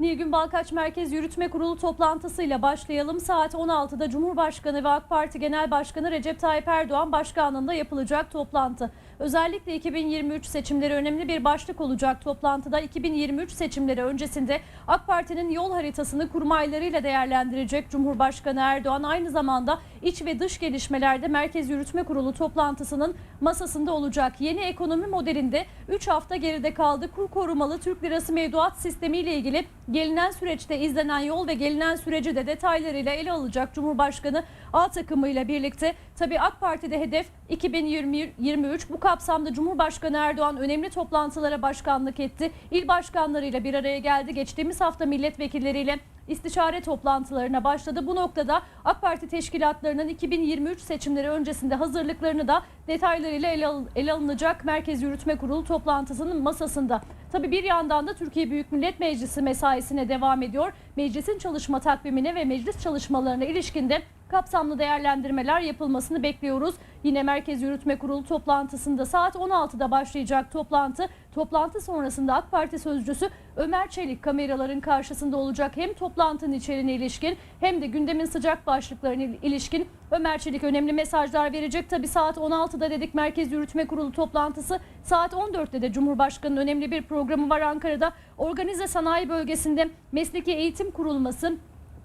Nilgün Balkaç Merkez Yürütme Kurulu toplantısıyla başlayalım. Saat 16'da Cumhurbaşkanı ve AK Parti Genel Başkanı Recep Tayyip Erdoğan başkanlığında yapılacak toplantı. Özellikle 2023 seçimleri önemli bir başlık olacak toplantıda. 2023 seçimleri öncesinde AK Parti'nin yol haritasını kurmaylarıyla değerlendirecek Cumhurbaşkanı Erdoğan. Aynı zamanda iç ve dış gelişmelerde Merkez Yürütme Kurulu toplantısının masasında olacak. Yeni ekonomi modelinde 3 hafta geride kaldı. Kur korumalı Türk Lirası mevduat sistemi ile ilgili gelinen süreçte izlenen yol ve gelinen süreci de detaylarıyla ele alacak Cumhurbaşkanı A takımıyla birlikte. Tabii AK Parti'de hedef 2023 bu kapsamda Cumhurbaşkanı Erdoğan önemli toplantılara başkanlık etti. İl başkanlarıyla bir araya geldi. Geçtiğimiz hafta milletvekilleriyle istişare toplantılarına başladı. Bu noktada AK Parti teşkilatlarının 2023 seçimleri öncesinde hazırlıklarını da detaylarıyla ele, ele alınacak Merkez Yürütme Kurulu toplantısının masasında. Tabii bir yandan da Türkiye Büyük Millet Meclisi mesaisine devam ediyor. Meclisin çalışma takvimine ve meclis çalışmalarına ilişkinde kapsamlı değerlendirmeler yapılmasını bekliyoruz. Yine Merkez Yürütme Kurulu toplantısında saat 16'da başlayacak toplantı. Toplantı sonrasında AK Parti sözcüsü Ömer Çelik kameraların karşısında olacak. Hem toplantının içeriğine ilişkin hem de gündemin sıcak başlıklarına ilişkin Ömer Çelik önemli mesajlar verecek. Tabi saat 16'da dedik Merkez Yürütme Kurulu toplantısı. Saat 14'te de Cumhurbaşkanı'nın önemli bir programı var Ankara'da. Organize Sanayi Bölgesi'nde mesleki eğitim kurulması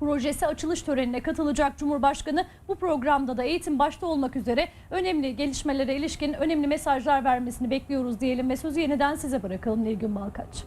projesi açılış törenine katılacak Cumhurbaşkanı. Bu programda da eğitim başta olmak üzere önemli gelişmelere ilişkin önemli mesajlar vermesini bekliyoruz diyelim ve sözü yeniden size bırakalım Nilgün Balkaç.